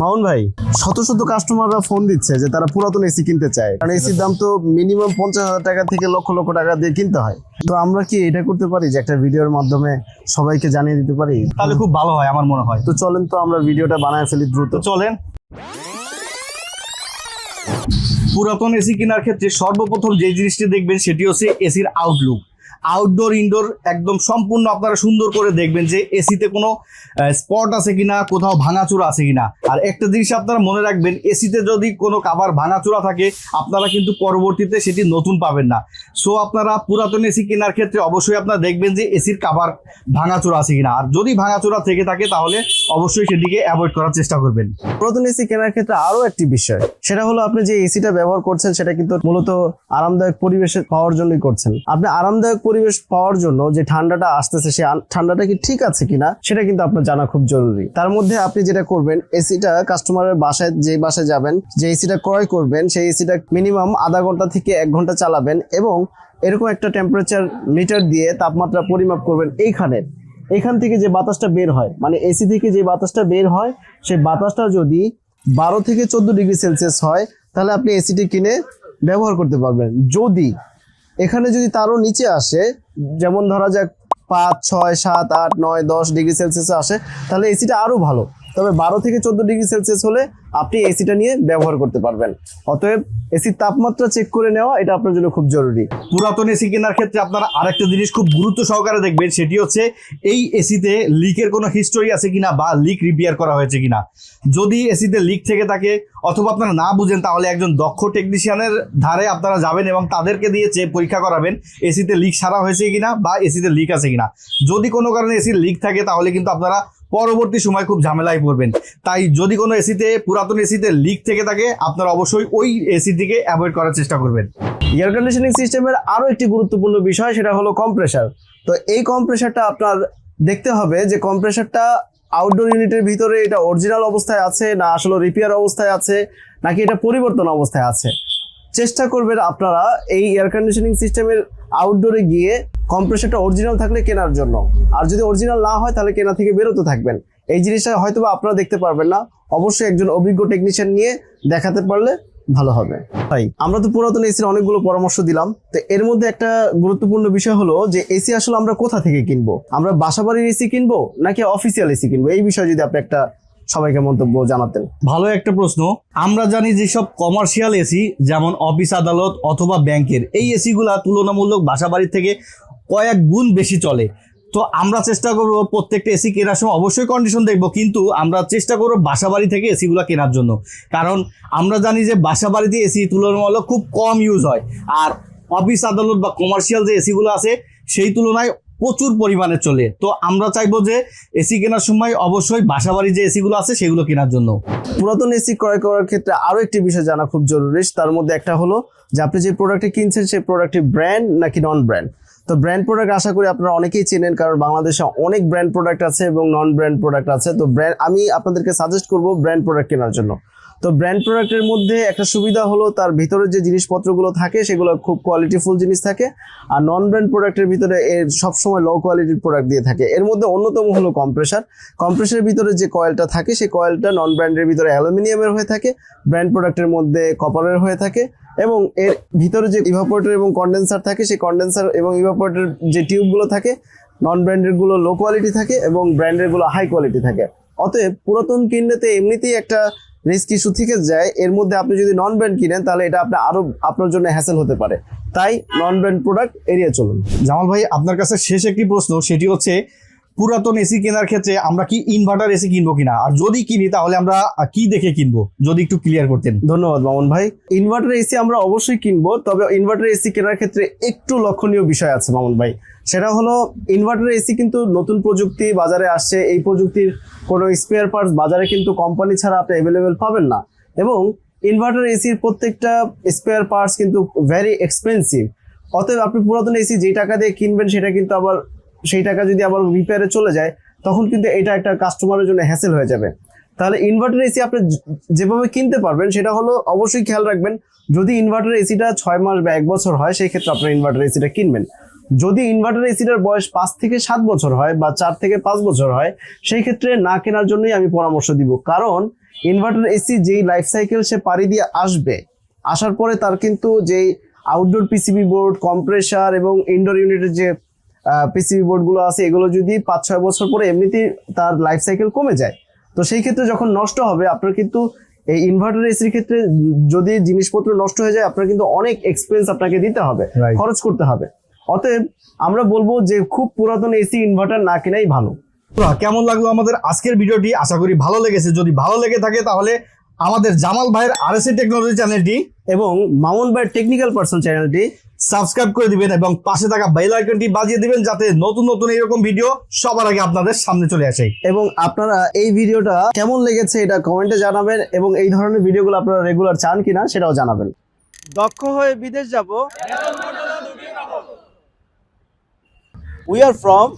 মামুন ভাই শত শত কাস্টমাররা ফোন দিচ্ছে যে তারা পুরাতন এসি কিনতে চায়। কারণ এসির দাম তো মিনিমাম পঞ্চাশ হাজার টাকা থেকে লক্ষ লক্ষ টাকা দিয়ে কিনতে হয়। তো আমরা কি এটা করতে পারি যে একটা ভিডিওর মাধ্যমে সবাইকে জানিয়ে দিতে পারি? তাহলে খুব ভালো হয় আমার মনে হয়। তো চলেন তো আমরা ভিডিওটা বানায় ফেলি দ্রুত। চলেন। পুরাতন এসি কেনার ক্ষেত্রে সর্বপ্রথম যে জিনিসটি দেখবেন সেটি হচ্ছে এসির আউটলুক আউটডোর ইনডোর একদম সম্পূর্ণ আপনারা সুন্দর করে দেখবেন যে এসিতে কোনো স্পট আছে কিনা, কোথাও ভাঙাচোরা আছে কিনা। আর একটা জিনিস আপনারা মনে রাখবেন এসিতে যদি কোনো কাবার ভাঙাচোরা থাকে, আপনারা কিন্তু পরবর্তীতে সেটি নতুন পাবেন না। সো আপনারা পুরাতন এসি কেনার ক্ষেত্রে অবশ্যই আপনারা দেখবেন যে এসির কাবার ভাঙাচোরা আছে কিনা। আর যদি ভাঙাচোরা থেকে থাকে, তাহলে অবশ্যই সেটিকে অ্যাভয়েড করার চেষ্টা করবেন। পুরাতন এসি কেনার ক্ষেত্রে আরও একটি বিষয়, সেটা হলো আপনি যে এসিটা ব্যবহার করছেন, সেটা কিন্তু মূলত আরামদায়ক পরিবেশে পাওয়ার জন্যই করছেন। আপনি আরামদায়ক পরিবেশ পাওয়ার জন্য যে ঠান্ডাটা আসতেছে, সে ঠান্ডাটা কি ঠিক আছে কিনা, সেটা কিন্তু আপনার জানা খুব জরুরি। তার মধ্যে আপনি যেটা করবেন এসিটা কাস্টমারের বাসায়, যে বাসায় যাবেন, যে এসিটা ক্রয় করবেন, সেই এসিটা মিনিমাম আধা ঘণ্টা থেকে এক ঘণ্টা চালাবেন এবং এরকম একটা টেম্পারেচার মিটার দিয়ে তাপমাত্রা পরিমাপ করবেন এইখানে। এখান থেকে যে বাতাসটা বের হয় মানে এসি থেকে যে বাতাসটা বের হয় সেই বাতাসটা যদি বারো থেকে চোদ্দ ডিগ্রি সেলসিয়াস হয়, তাহলে আপনি এসিটি কিনে ব্যবহার করতে পারবেন। যদি এখানে যদি তারও নিচে আসে, যেমন ধরা যাক পাঁচ, ছয়, সাত, আট, নয়, দশ ডিগ্রি সেলসিয়াস আসে, তাহলে এসিটা আরও ভালো। তবে বারো থেকে চোদ্দ ডিগ্রি সেলসিয়াস হলে আপনি এসিটা নিয়ে ব্যবহার করতে পারবেন। অতএব এসির তাপমাত্রা চেক করে নেওয়া, এটা আপনার জন্য খুব জরুরি। পুরাতন এসি কেনার ক্ষেত্রে আপনারা আরেকটা জিনিস খুব গুরুত্ব সহকারে দেখবেন, সেটি হচ্ছে এই এসিতে লিকের কোনো হিস্টোরি আছে কিনা বা লিক রিপেয়ার করা হয়েছে কিনা। যদি এসিতে লিক থেকে থাকে অথবা আপনারা না বুঝেন, তাহলে একজন দক্ষ টেকনিশিয়ানের ধারে আপনারা যাবেন এবং তাদেরকে দিয়ে চেয়ে পরীক্ষা করাবেন এসিতে লিক সারা হয়েছে কিনা বা এসিতে লিক আছে কিনা। যদি কোনো কারণে এসির লিক থাকে, তাহলে কিন্তু আপনারা পরবর্তী সময় খুব ঝামেলায় পড়বেন। তাই যদি কোনো এসিতে, পুরাতন এসিতে লিক থেকে থাকে, আপনারা অবশ্যই ওই এসিটিকে অ্যাভয়েড করার চেষ্টা করবেন। এয়ার কন্ডিশনিং সিস্টেমের আরও একটি গুরুত্বপূর্ণ বিষয়, সেটা হলো কম্প্রেসার তো এই কম্প্রেসারটা আপনার দেখতে হবে যে কম্প্রেসারটা আউটডোর ইউনিটের ভিতরে এটা অরিজিনাল অবস্থায় আছে, না আসলে রিপেয়ার অবস্থায় আছে, নাকি এটা পরিবর্তন অবস্থায় আছে। চেষ্টা করবেন আপনারা এই এয়ার কন্ডিশনিং সিস্টেমের আউটডোরে গিয়ে কম্প্রেসারটা অরিজিনাল থাকলে কেনার জন্য। আর যদি অরিজিনাল না হয়, তাহলে কেনা থেকে বেরোতে থাকবেন। এই জিনিসটা হয়তো আপনারা দেখতে পারবেন না। অবশ্যই একজন অভিজ্ঞ টেকনিশিয়ান নিয়ে দেখাতে পারলে ভালো হবে। ভাই, আমরা তো পুরাতন এসির অনেকগুলো পরামর্শ দিলাম। তো এর মধ্যে একটা গুরুত্বপূর্ণ বিষয় হলো যে এসি আসলে আমরা কোথা থেকে কিনবো? আমরা বাসাবাড়ির এসি কিনবো নাকি অফিসিয়াল এসি কিনবো? এই বিষয়ে যদি আপনি একটা সবাইকে মন্তব্য জানাতেন। ভালো একটা প্রশ্ন। আমরা জানি যেসব কমার্শিয়াল এসি যেমন অফিস আদালত অথবা ব্যাংকের, এই এসিগুলা তুলনামূলক বাসা বাড়ির থেকে কয়েক গুণ বেশি চলে। তো আমরা চেষ্টা করব প্রত্যেকটা এসি কেনার সময় অবশ্যই কন্ডিশন দেখব, কিন্তু আমরা চেষ্টা করব বাসা বাড়ি থেকে এসিগুলো কেনার জন্য। কারণ আমরা জানি যে বাসা বাড়িতে এসি তুলনামূলক খুব কম ইউজ হয়। আর অফিস আদালত বা কমার্শিয়াল যে এসিগুলো আছে, সেই তুলনায় প্রচুর পরিমাণে চলে। তো আমরা চাইব যে এসি কেনার সময় অবশ্যই বাসা বাড়ি যে এসিগুলো আছে সেগুলো কেনার জন্য। পুরাতন এসি ক্রয় করার ক্ষেত্রে আরও একটি বিষয় জানা খুব জরুরি, তার মধ্যে একটা হলো যে আপনি যে প্রোডাক্টটি কিনছেন সেই প্রোডাক্টটি ব্র্যান্ড নাকি নন ব্র্যান্ড তো ব্র্যান্ড প্রোডাক্ট আশা করি আপনারা অনেকেই চেনেন, কারণ বাংলাদেশে অনেক ব্র্যান্ড প্রোডাক্ট আছে এবং নন ব্র্যান্ড প্রোডাক্ট আছে। তো ব্র্যান্ড আমি আপনাদেরকে সাজেস্ট করব ব্র্যান্ড প্রোডাক্ট কেনার জন্য। তো ব্র্যান্ড প্রোডাক্টের মধ্যে একটা সুবিধা হলো তার ভিতরে যে জিনিসপত্রগুলো থাকে, সেগুলো খুব কোয়ালিটিফুল জিনিস থাকে। আর নন ব্র্যান্ড প্রোডাক্টের ভিতরে এর সবসময় লো কোয়ালিটির প্রোডাক্ট দিয়ে থাকে। এর মধ্যে অন্যতম হলো কম্প্রেসার কম্প্রেসারের ভিতরে যে কয়েলটা থাকে, সেই কয়েলটা নন ব্র্যান্ডের ভিতরে অ্যালুমিনিয়ামের হয়ে থাকে ব্র্যান্ড প্রোডাক্টের মধ্যে কপারের হয়ে থাকে এবং এর ভিতরে যে ইভাপোরেটর এবং কন্ডেন্সার থাকে, সেই কন্ডেন্সার এবং ইভাপোরেটর যে টিউবগুলো থাকে নন ব্র্যান্ডেরগুলো লো কোয়ালিটি থাকে এবং ব্র্যান্ডেরগুলো হাই কোয়ালিটি থাকে। অতএব পুরাতন কিনলেতে এমনিতেই একটা রিস্ক ইস্যু থেকে যায়, এর মধ্যে আপনি যদি নন ব্র্যান্ড কিনেন, তাহলে এটা আপনার আরও আপনার জন্য হ্যাসেল হতে পারে। তাই নন ব্র্যান্ড প্রোডাক্ট এড়িয়ে চলুন। জামাল ভাই, আপনার কাছে শেষ একটি প্রশ্ন, সেটি হচ্ছে পুরাতন এসি কেনার ক্ষেত্রে আমরা কি ইনভার্টার এসি কিনবো কিনা? আর যদি কিনি, তাহলে আমরা কি দেখে কিনবো? যদি একটু ক্লিয়ার করতেন। ধন্যবাদ মামুন ভাই। ইনভার্টার এসি আমরা অবশ্যই কিনবো, তবে ইনভার্টার এসি কেনার ক্ষেত্রে একটু লক্ষণীয় বিষয় আছে মামুন ভাই। সেটা হলো ইনভার্টার এসি কিন্তু নতুন প্রযুক্তি বাজারে আসছে। এই প্রযুক্তির কোনো স্পেয়ার পার্টস বাজারে কিন্তু কোম্পানি ছাড়া আপনি অ্যাভেলেবেল পাবেন না। এবং ইনভার্টার এসির প্রত্যেকটা স্পেয়ার পার্টস কিন্তু ভেরি এক্সপেন্সিভ অতএব আপনি পুরাতন এসি যেই টাকা দিয়ে কিনবেন, সেটা কিন্তু আবার সেই টাকা যদি আবার রিপেয়ারে চলে যায়, তখন কিন্তু এটা একটা কাস্টমারের জন্য হ্যাসেল হয়ে যাবে। তাহলে ইনভার্টার এসি আপনি যেভাবে কিনতে পারবেন, সেটা হলো অবশ্যই খেয়াল রাখবেন, যদি ইনভার্টার এসিটা ছয় মাস বা এক বছর হয়, সেই ক্ষেত্রে আপনার ইনভার্টার এসিটা কিনবেন। যদি ইনভার্টার এসিটার বয়স পাঁচ থেকে সাত বছর হয় বা চার থেকে পাঁচ বছর হয়, সেই ক্ষেত্রে না কেনার জন্যই আমি পরামর্শ দিব। কারণ ইনভার্টার এসি যেই লাইফ সাইকেল সে পাড়ি দিয়ে আসবে, আসার পরে তার কিন্তু যেই আউটডোর পিসিবি বোর্ড কম্প্রেসার এবং ইনডোর ইউনিটের যে পিসিবি বোর্ডগুলো আছে এগুলো যদি পাঁচ ছয় বছর পরে এমনিতেই তার লাইফ সাইকেল কমে যায় তো সেই ক্ষেত্রে যখন নষ্ট হবে আপনার কিন্তু এই ইনভার্টার এসির ক্ষেত্রে যদি জিনিসপত্র নষ্ট হয়ে যায় আপনার কিন্তু অনেক এক্সপেন্স আপনাকে দিতে হবে খরচ করতে হবে। অতএব আমরা বলব যে খুব পুরাতন এসি ইনভার্টার না কেনাই ভালো। কেমন লাগল আমাদের আজকের ভিডিওটি? আশা করি ভালো লেগেছে। যদি ভালো লেগে থাকে তাহলে আমাদের জামাল ভাইয়ের আরএসএ টেকনোলজি চ্যানেলটি এবং মামুন ভাই টেকনিক্যাল পার্সন চ্যানেলটি সাবস্ক্রাইব করে দিবেন এবং পাশে থাকা বেল আইকনটি বাজিয়ে দিবেন যাতে নতুন নতুন এরকম ভিডিও সবার আগে আপনাদের সামনে চলে আসে। এবং আপনারা এই ভিডিওটা কেমন লেগেছে এটা কমেন্টে জানাবেন এবং এই ধরনের ভিডিওগুলো আপনারা রেগুলার চান কিনা সেটাও জানাবেন। দক্ষ হয়ে বিদেশ যাব। We are from